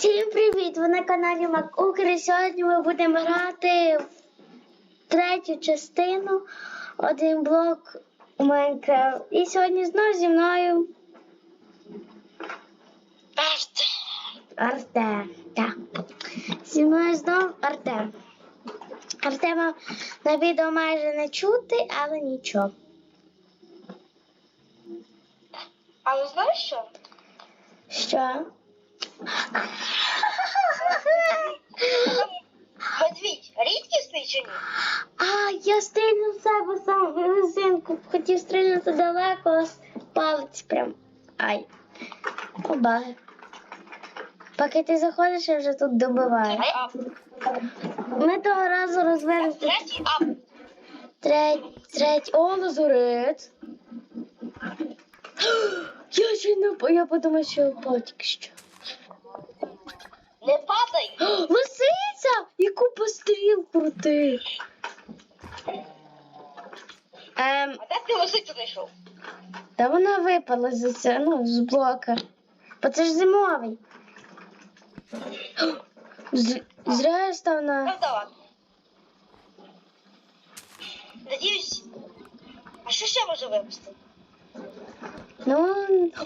Всім привіт! Ви на каналі МакУкр. Сьогодні ми будемо грати в третю частину один блок у Майнкрафт. І сьогодні знову зі мною Артем. Так. Зі мною знову Артем. Артема на відео майже не чути, але нічого. Але знаєш що? Що? Медвідь рідкісний чи ні? А, я стрільнув в себе сам резинку. Хотів стрільнути далеко, а палець прям. Ай. Побаги. Поки ти заходиш, я вже тут добиваю. Ми того разу розвернути третій ап. треть, треть. О, лазурець. Я ще не я подумав, що впав що. Не падай. Лисиця! Яку постріл крутий. Ем, А де ти лисицю знайшов? Та вона випала з, ця- ну, з блока. Бо це ж зимовий. З, зря я став на. Ну. Надіюсь. А що ще може випустити? Ну,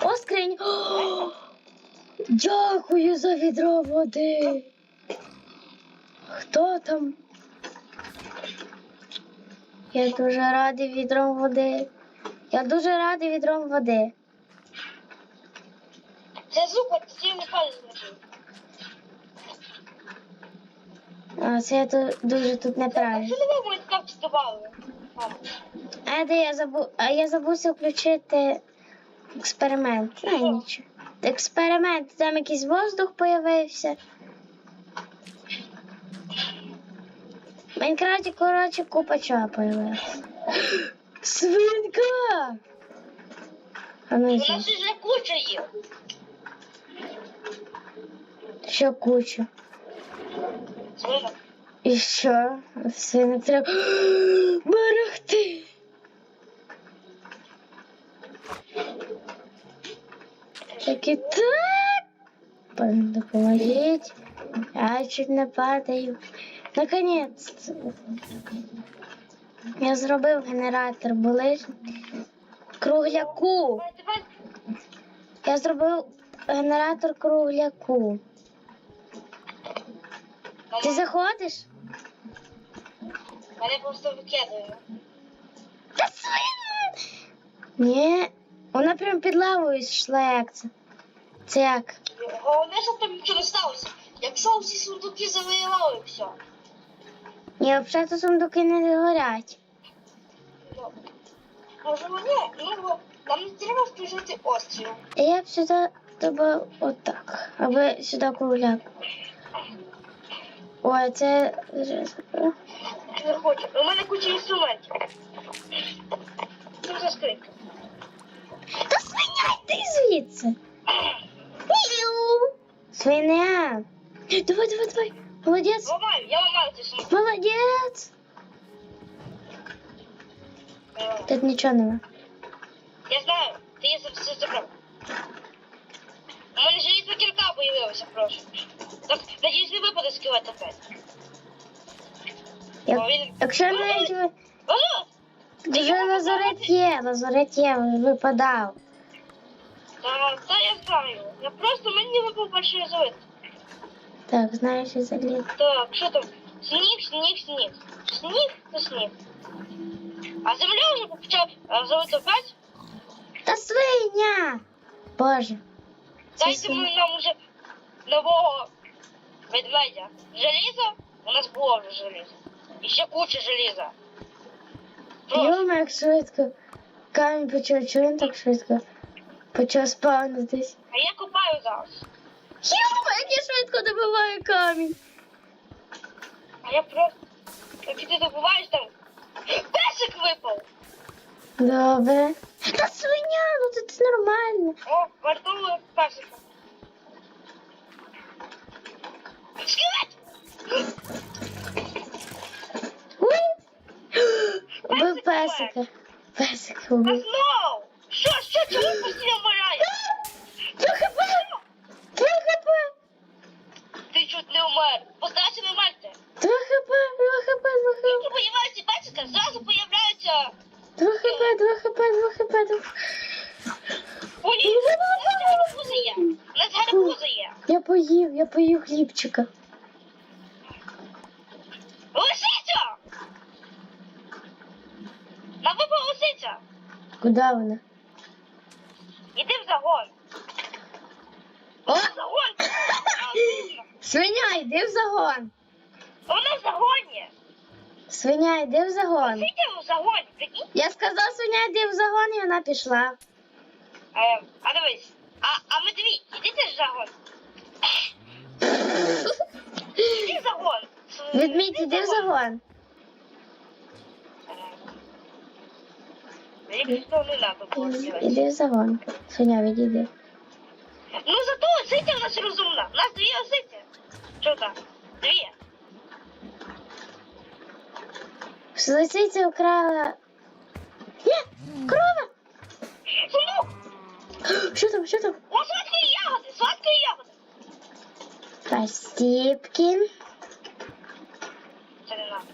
о, скринь. О, дякую за відро води. Хто там? Я дуже радий відром води. Я дуже радий відром води. Це от ти не палець. А це я тут дуже тут А неправильно. що не ви мої капці? А де я забув, а я забувся включити експеримент. Ну, нічого. Експеримент, там якийсь воздух появився. В Майнкрафті, коротше, купа чого появилася. Свинка! А ну У нас вже куча їх. що куча. Свинок. І що? Все не треба. Берегти. Так і так. Пан, Допоможіть. Я чуть не падаю. Наконець. Я зробив генератор булиш. Кругляку. Я зробив генератор кругляку. Ти заходиш? Мене просто викидує. Та свин! Ні, вона прям під лавою йшла, як це. Це як? Головне, щоб там нічого не сталося. Якщо всі сундуки завоювали, все. Ні, взагалі то сундуки не горять. Може вони, ну, нам не треба включити острів. Я б сюди добав отак. Аби сюди кругляк. Ой, це. Не хочу. У мене куча інструментів. Це вже скринька. Йди звідси. Свиня. Давай, давай, давай. Молодець. Ламаю, я ламаю ці сундуки. Молодець. Тут нічого нема. Я знаю, ти її все забрав. У мене желізна кірка появилася, прошу. Так, надіюсь, не випаде скелет опять. Як, Бо він- якщо навіть ви. Ага! Вже лазурет є, лазурет є, випадав. Та, та я знаю. Я просто мені випав перший лазурит. Так, знаєш, і заліз. Так, що там? Сніг, сніг, сніг. Сніг, то сніг. А земля вже почав е, завитопати. Та свиня! Боже. Це Дайте свиня. ми нам уже нового ведмедя. Желізо? У нас було вже желізо. І ще куча желіза. Просто. Йома, як швидко. Камінь почав, чого він так швидко? Почав спавнитись. А я копаю зараз. Йома, як я швидко добиваю камінь. А я просто. Як ти добуваєш там. Песик випав! Добре. Та свиня, ну це, нормально. О, вартового песика. Скелет! Убив песика. Песика чому ти вмираєш? Чуть не вмер. Постарайся не вмерти. Два хп, два хп, два хп. Зразу появляються. Два хп, два хп, нас гарбузи є. Я поїв, я поїв хлібчика. Лисиця! Нам випала лисиця. Куда вона? Я сказав, свиня, йди в загон, і вона пішла. Е, а дивись, а, а медвідь, іди теж в загон. Іди в загон. Ведмідь, іди в загон. Мені просто не треба було зробити. Іди в загон. Свиня, відійди. Ну зато лисиця в нас розумна. У нас дві лисиці. Що там? Дві. Лисиця вкрала. Ні, корова! Сундук! Що там, що там? О, сладкої ягоди, сладкої ягоди. Постіпкін. Це не надо.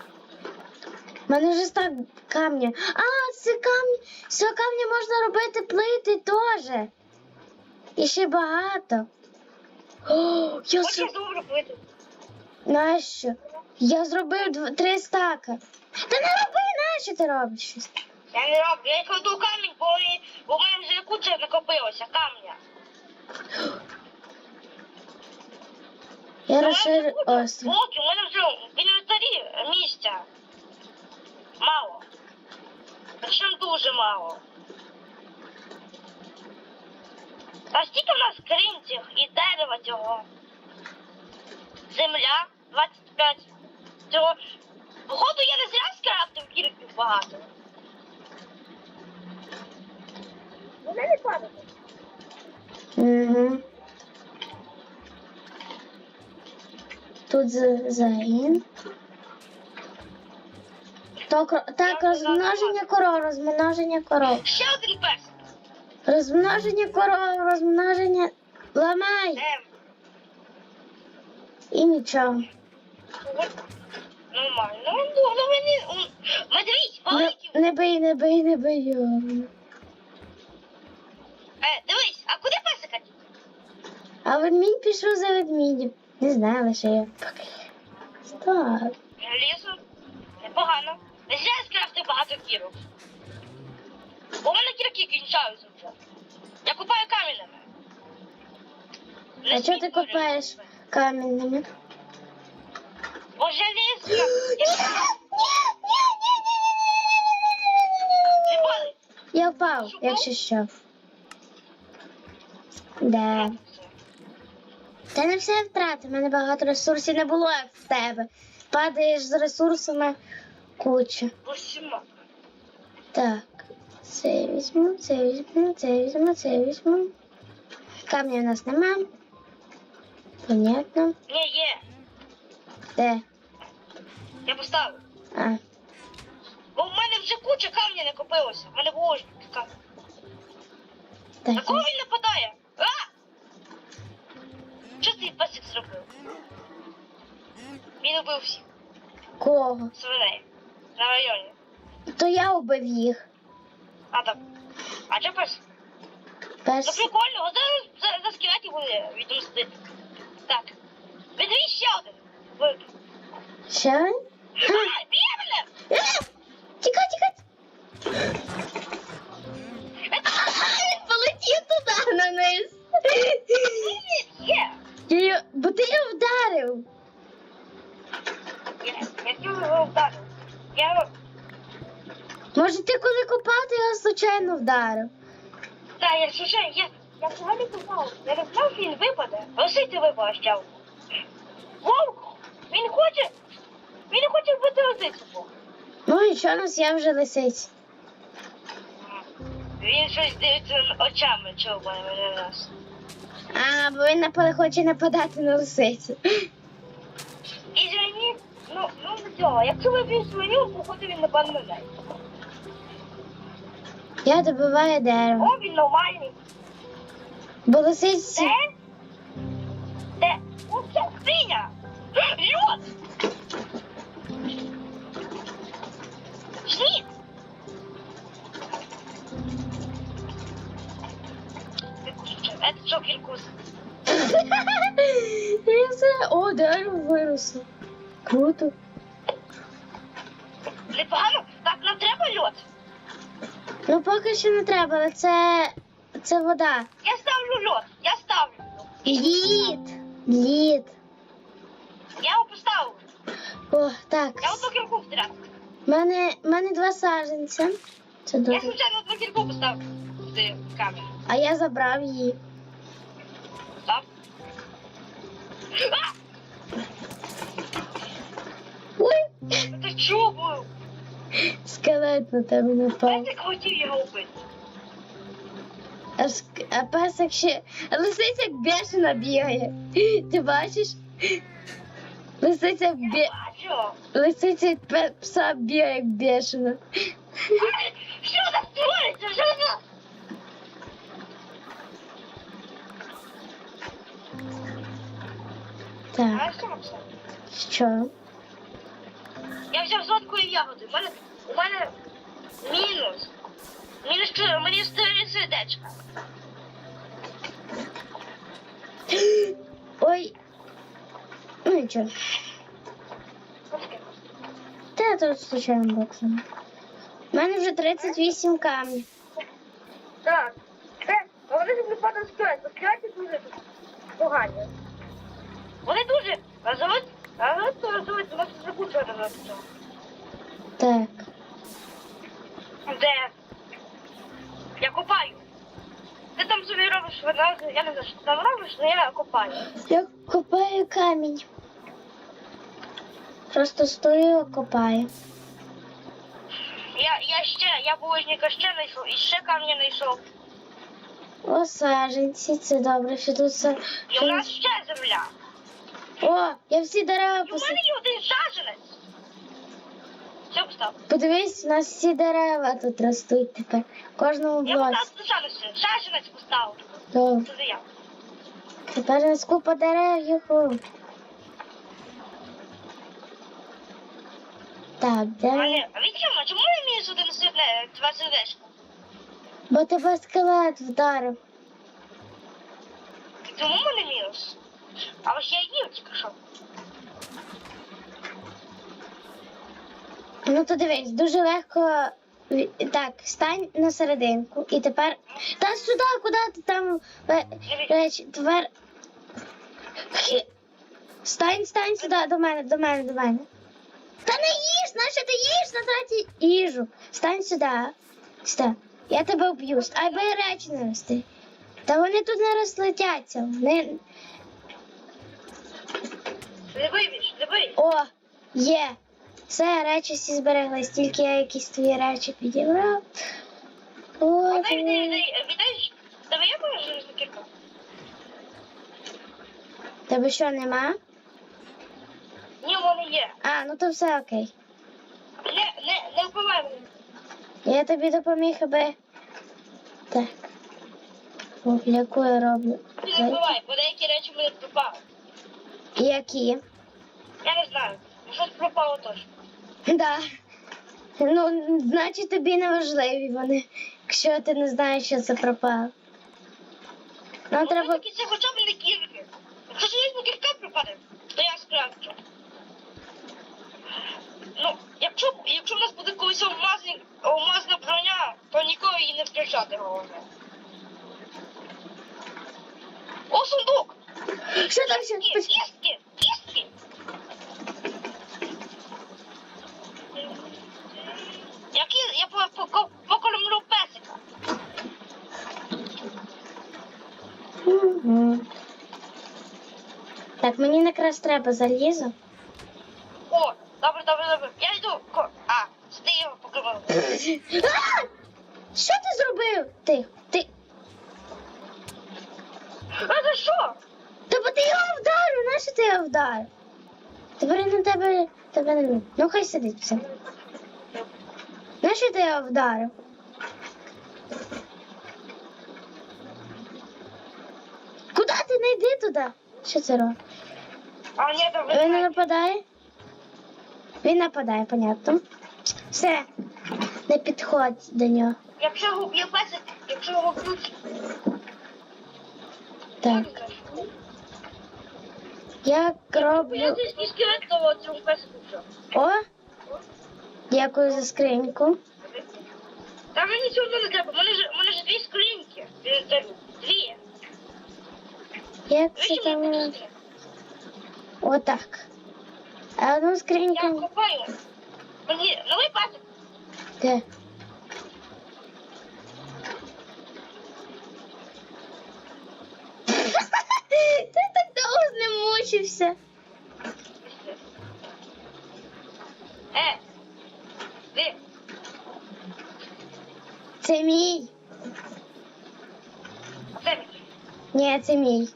У мене вже стак камня. А, це камні. З цього камня можна робити плити теж. І ще багато. О, я Хочеш зроб... добре пити? Нащо? Я зробив дв... три стака. Та не роби, нащо ти робиш щось? Я не роблю, я кладу камінь, бо, бо в мене вже куча накопилося камня. Я Ну, розширю острів. блоків, у мене вже в інвентарі місця. Мало. Причому дуже мало. А стільки в нас скринь і дерева цього. Земля 25 цього. Походу я не зря скрафтив кірків багато. Вони не падають. Угу. Тут за- загін. Так, так, розмноження коров, розмноження коров. Ще один пес. Розмноження коров, розмноження. Ламай! Ем, І нічого. Нормально. Ну, ну, мені... м, Медвідь, Не, великий. не бий, не бий, не бий. його. А куди песика? А ведмідь пішов за ведмідем. Не знаю, лише я поки. Стоп. Лісу. Непогано. Не зря я скрафтив багато кірок. У мене кірки кінчаються вже. Я купаю камінними. Не А чого ти копаєш камінними? Бо желізно. Я впав, якщо що. Да. Та не все втрати, в мене багато ресурсів не було, як в тебе. Падаєш з ресурсами куча. Так. Це візьму, це візьму, це візьму, це візьму. Камня у нас нема. Понятно. Ні, є. Де? Я поставив. А, Бо в мене вже куча камня не копилося. В мене було ж камінь. На кого він нападає? Що цей песик зробив? Він убив всіх Кого? свиней на районі. То я убив їх. А так. А чого пес? Перш... Ну прикольно, а зараз за, за скелетів буде відмстити. Так. Відвій ще один. Ви- Що? А, б'є мене! Е! Тікай, тікай! Полетів туди на низ. Є! Я його- Бо ти його вдарив. Я, я його вдарив. Я. Може, ти коли копав, ти його случайно вдарив. Та, я слушай, я, я взагалі попав. Я не знав, він випаде. Лисиця випала ще. Вовк! Він хоче... Він хоче вбити лисицю. Ну і що нас я вже лисиць. Він щось дивиться очами чорними на нас. А, бо він напали хоче нападати на лисицю. І Жені, ну, ну до цього, якщо ви б'ють свиню, походу він нападе на неї. Я добиваю дерево. О, він нормальний. Бо лисиці. Де? Де? О, це скриня! Льот! Шніт! Это что, киркус? Все. О, дерево виросло. Круто. Непогано? Так, нам треба льот. Ну поки що не треба, але це. це вода. Я ставлю льот. Я ставлю. Лід. Лід. Я його поставив. О, так. Я одну кірку втряв. У мене, мене два саженця. Це Я дуже. звичайно одну кірку поставив. Ти камінь. А я забрав її. Так? Ой! Ти чого був? Скелет на тебе напав. Так хотів його вбити. А, ск- а песик ще. А лисиця як бешена бігає. Ти бачиш? Лисиця бі... Бачу. Лисиця пе- пса бігає як бешена. Що там твориться? Що це? Так, що? Я взяв злоткою ягоди. У мене, у мене мінус. Мінус чотири, мені чотири сердечка. Ой. Ну нічого. Та я тут случайно боксом. У мене вже 38 камнів. Так. Це, вони ж не падають скелет, бо скелети дуже погані. Вони дуже може називати. Так. Де? Я копаю. Ти там собі робиш, вона, я не знаю, що ти там робиш, але я копаю. Я копаю камінь. Просто стою і копаю. Я, я ще, я булочника ще знайшов, і ще камня знайшов. О, саженці, це добре, що тут все. І у нас ще земля. О, я всі дерева у посадила. мене є один саженець. Все постав. Подивись, у нас всі дерева тут ростуть тепер. В кожному Я блоці. поставив саженець, саженець поставив. Добре. Це я. Тепер у нас купа дерев, юху. Так, де? Мене, Вітьма, чому я мінус один серде, два сердечка? Бо тебе скелет вдарив. Тому в мене мінус. А ось я їв тільки що. Ну то дивись, дуже легко. Так, стань на серединку. І тепер. Та сюди, куди ти там е, речі, тепер. Стань, стань сюди, до мене, до мене, до мене. Та не їж, нащо ти їш на третій їжу? Стань сюди. Сюди. Я тебе вб'ю. Ай, би речі не рости. Та вони тут не розлетяться. Вони... Не вибіж. О, є. Все, речі всі збереглись, тільки я якісь твої речі підібрав. О, А дай, дай, дай, віддай, давай я можу железну кірку. Тебе що, нема? Ні, в мене є. А, ну то все окей. Не, не, не вбивай мене. Я тобі допоміг, аби. Так. О, яку я роблю? Ти не вбивай, бо деякі речі мене пропали. Які? Я не знаю. Щось пропало точно. Да. Ну, значить тобі не важливі вони, якщо ти не знаєш, що це пропало. Нам Ну, треба. все-таки це хоча б не кірки. Якщо железна кірка пропаде, то я скрафчу. Ну, якщо, якщо в нас буде колись алмазний, алмазна броня, то ніколи її не включати головне. О, сундук! Ще? Кістки, кістки, кістки! Я по- по- покормлю песика. Мгм. Так, мені якраз треба залізо. О, добре, добре, добре. Я йду. Ко- А, ти його покривав. А! Що ти зробив? Ти, ти. А за що? Ти його вдарив, нащо ти його вдарив? Тепер на тебе, тебе не. Ну хай сидить все. Нащо ти його вдарив? Куди ти не йди туди? Що це робить? А, ні, добре. Він не нападає? Він нападає, понятно. Все, не підходь до нього. Якщо вб'є песик, якщо його Так. Я Я роблю. О! Дякую за скриньку. Та мені цього не треба, мене ж, мене ж дві скриньки. Е, це Дві. Як це там? Отак. А одну Я скриньку. копаю. Мені новий пасик. Де? Ти довго не мучився. Е. Ви. Це мій. Це мені. Ні, це мій.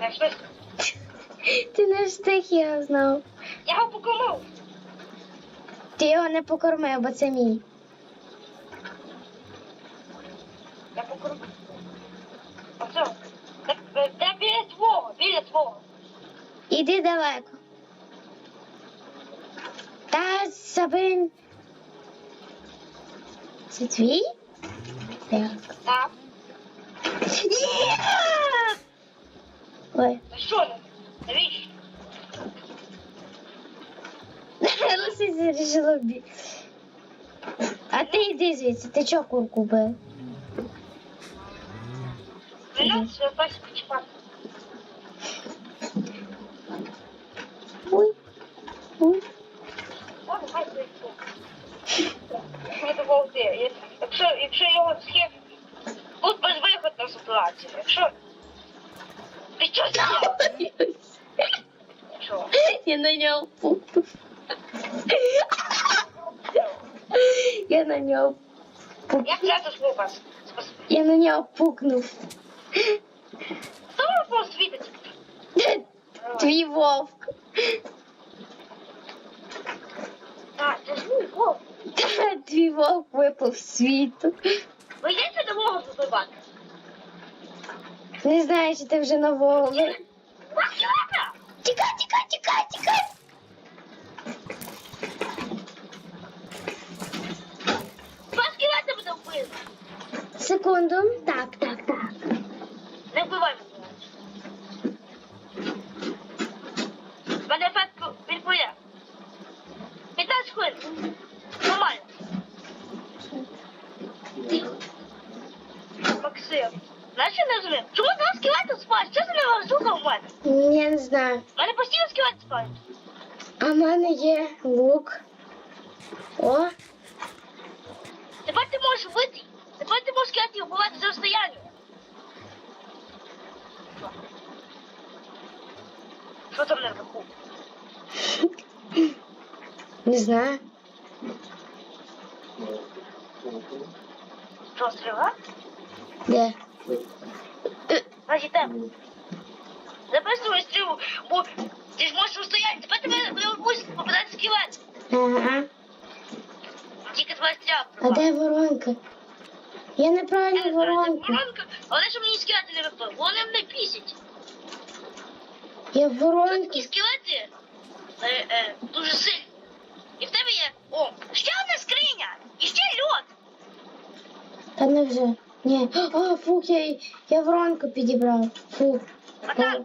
Не, в смысле? Ти не встиг його знав. Я його покормив. Ти його не покормив, бо це мій. Я покормив. Оце. Так, е, Де біля твого, біля твого. Іди далеко. Та Сабин. Це твій? Так. Так. Ой. Та що не? Навіщо? Лисиця вирішила бі. А ти йди звідси, ти чого курку бив? Не надо себе пасик чіпати. Ой. Ой. Тут. Не. Якщо, якщо його схід... Тут безвиходна ситуація. Якщо... Ти що зробив? Що? Я на нього пукнув. Я на нього пукнув. Як свого паса? Спасибо. Я на нього пукнув. Хто просто світить? Твій вовк. А, це ж мій вовк. Твій вовк випав з світу. Ви йдете до мого побивати? Не знаю, чи ти вже нового. Вас ладно? Тікай, тікай, тікай, тікай. Вас скелети буде вбити. Секунду. Так, так, так. Не вбивай мене. Знаєш, що я не розумію? Чому два скелети спать? Що це не штука в мене? Я не знаю. В мене постійно скелети спать. А в мене є лук. О, Тепер ти можеш вбити. Тепер ти можеш скелетів вбивати за розстояння. Що там наверху? не знаю. Що, стріла? Де? Значить, там. Записуй стрілу, бо ти ж можеш устояти. Тепер тебе будуть попадати скелет. Ага. Тільки твоя стріла. А де воронка? Я неправильно не знаю, де воронка. воронка, але щоб мені скелети не випали. Вони мене пісять. Я Це воронка. такі скелети е, е, дуже сильні. І в тебе є. О, ще одна скриня! І ще льод! Та не вже. Ні. А, фух, я, я воронку підібрав. Фух. А так,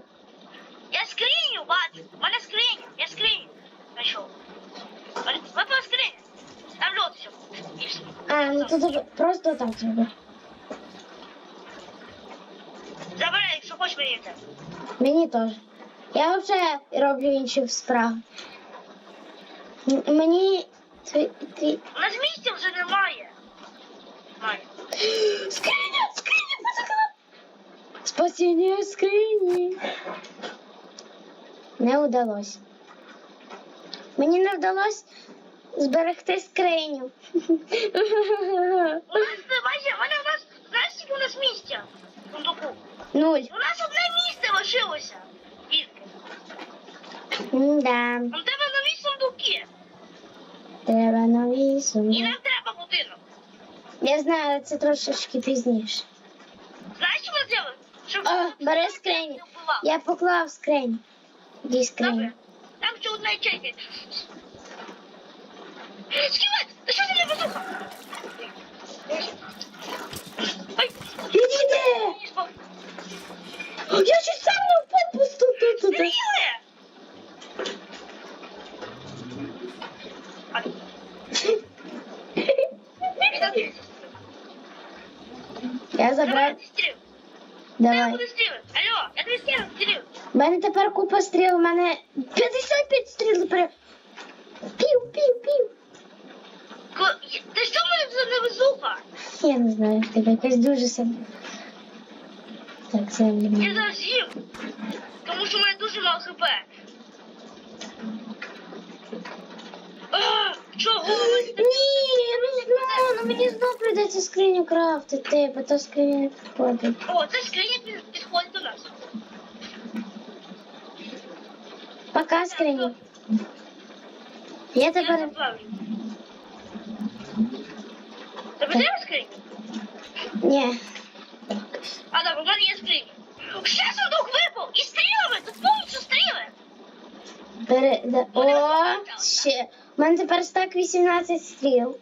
я скриню бачу. У мене скриня, я скриню. Знайшов. У мене Випала скриня. Там льод все. І все. А, ну то добре. просто так зроби. Забирай, якщо хочеш мені це. Мені теж. Я вже роблю інші справи. М- Мені твій, твій... У нас місця вже немає. Скриня! Скриня потекла! Спасіння скрині. Не вдалося. Мені не вдалося зберегти скриню. У нас у нас, знаєш, скільки у нас місця? в Сундуку. Нуль. У нас одне місце лишилося. Да. Нам треба нові сундуки. Треба нові І нам треба будинок. Я знаю, це трошечки пізніше. Знаєш, що ми зробимо? Щоб О, бери скриню. не вбивав. Я поклав скриню. Ді скриню. Добре. Там ще одна ячейка. Скелет! Та що ти не безуха? Ой, Іди! мені спав. Я чуть Я Давай. буду стріли. Алло, я тобі стріл, стріл. У мене тепер купа стріл, у мене 55 стріл. При... Пів, пів, пів. Ко- Ти що в мене за невезуха? Я не знаю, в тебе якась дуже сильна. Так, це Я мені. зараз їм. Тому що в мене дуже мало хп. А, Чого голови Ні, ну знову, ну мені знов прийдеться скриню крафтити, бо то скриня не підходить. О, це скриня Пока скриня. Я. Тебе треба скриня? Ні. А, добре, в мене є скриня. Ще сундук випав! І стрілами! Тут повністю стріли! Пере... да- О, ще. У мене тепер стак 18 стріл.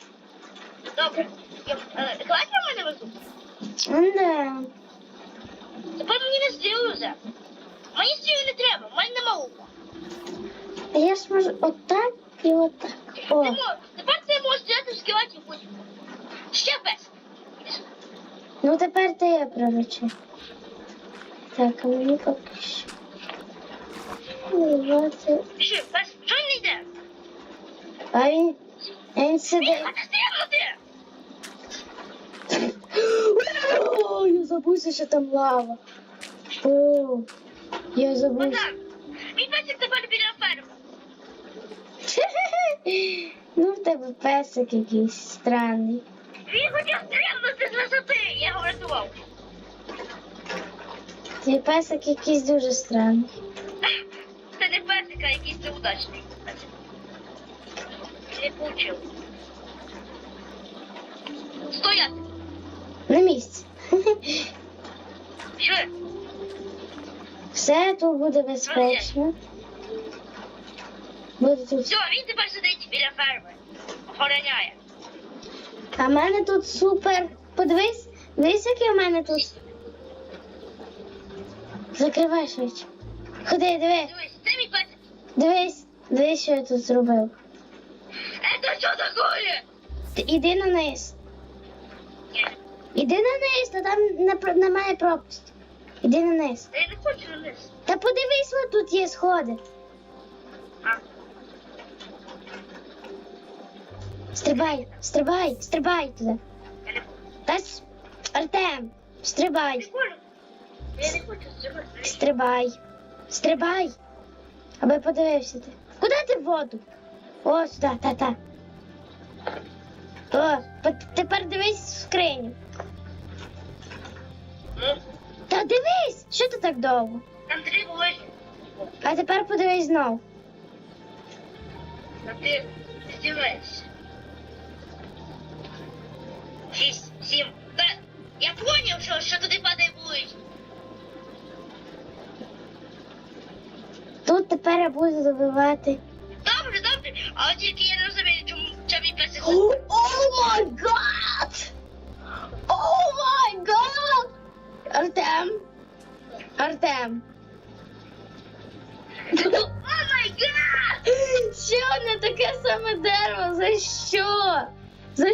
Добре. Кладь на мене везу. Да. Тепер мені не стріли вже. Мені стріли не треба, в мене нема луку. А я ж можу отак і отак. О, Ти Тепер ти можеш стріляти в скелетів будь. Ще без. Ну тепер ти я приручу. Так, а мені поки що. Ну, це- Пішли, без. Чого не йде? А він. а Він сидить. хоче стрілянути! О, я забувся, що там лава. О, я забувся. Песик тепер біля ферми. Ну, в тебе песик якийсь странний. Він хотів стрілянути з висоти, я його врятував. Твій песик якийсь дуже странний. Це не песик, а якийсь неудачний. Не получив. Стояти. На місці. Що? Все тут буде безпечно. Все, він тепер сидить біля ферми. Охороняє. А в мене тут супер. Подивись, дивись, який в мене тут. Закривай швидше. Ходи, диви, Дивись, це мій песик. дивись, дивись, що я тут зробив. Это що такое? Ти іди на низ. Іди на низ, та там не немає пропасті. Іди на низ. я не хочу вниз. Та подивись, от тут є сходи. А, Стрибай, стрибай, стрибай туди. Та Артем, стрибай. Я не хочу стрибати. стрибай, стрибай. Аби подивився ти. Куди ти в воду? О, сюди, та-та. О, тепер дивись в скриню. Ну, Та дивись, що ти так довго? там три були. А тепер подивись знов. А ти здіваєшся. Шість, сім. Та я поняв, що, що туди падає вулиця. Тут тепер я буду добивати. Добре, добре. А от тільки я не розумію, чому чому мій песик. О май гад! О май гад! Артем! Артем! О май гад! Що не таке саме дерево? За що? За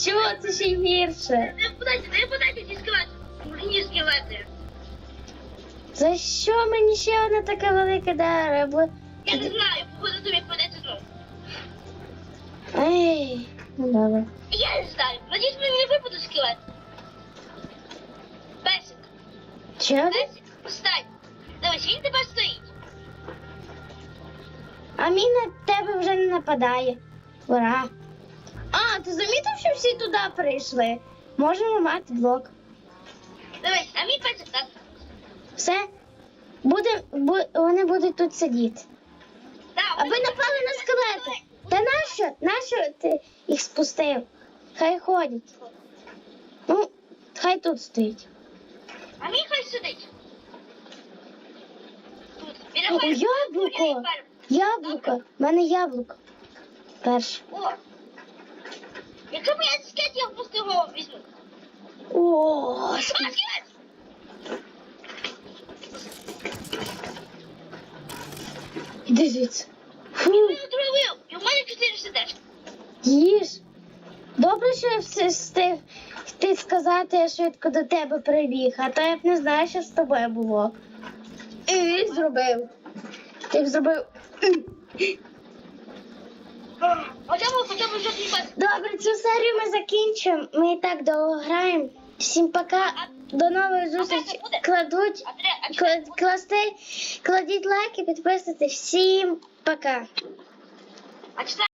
що це ще гірше? Не подайте, не подайте ці скелети. Мені скелети. За що мені ще одне таке велике дерево? Я не знаю, походу тобі подати знову. Ей, ну добре. Я не знаю. Надіюсь, мені не випаде скелет. Песик, ти? песик, встань. Дивись, він тепер стоїть. А мій на тебе вже не нападає. Ура! А, ти замітив, що всі туди прийшли? Можемо мати блок. Дивись, а мій песик так. Все. Буде, бу, вони будуть тут сидіти. Да, Аби напали на скелети. Та нащо? Нащо ти їх спустив? Хай ходять. Ну, хай тут стоїть. А мій хай сидить. Тут, біля О, яблуко. Яблуко. У мене яблуко. Перше. О. Якщо б я скет, я просто його візьму. О, скільки. Іди звідси. Фу, Я отравив, і в мене 4 сердечка. їж. Добре, що я все встиг ти сказати, я швидко до тебе прибіг, а то я б не знаю, що з тобою було. І зробив. Ти б зробив. Хоча б, хоча б вже твій. Добре, цю серію ми закінчимо. Ми і так довго граємо. Всім пока. До нової зустрічі. Кладуть. Кла- Класти, кладіть лайки, підписуйтесь. Всім пока. А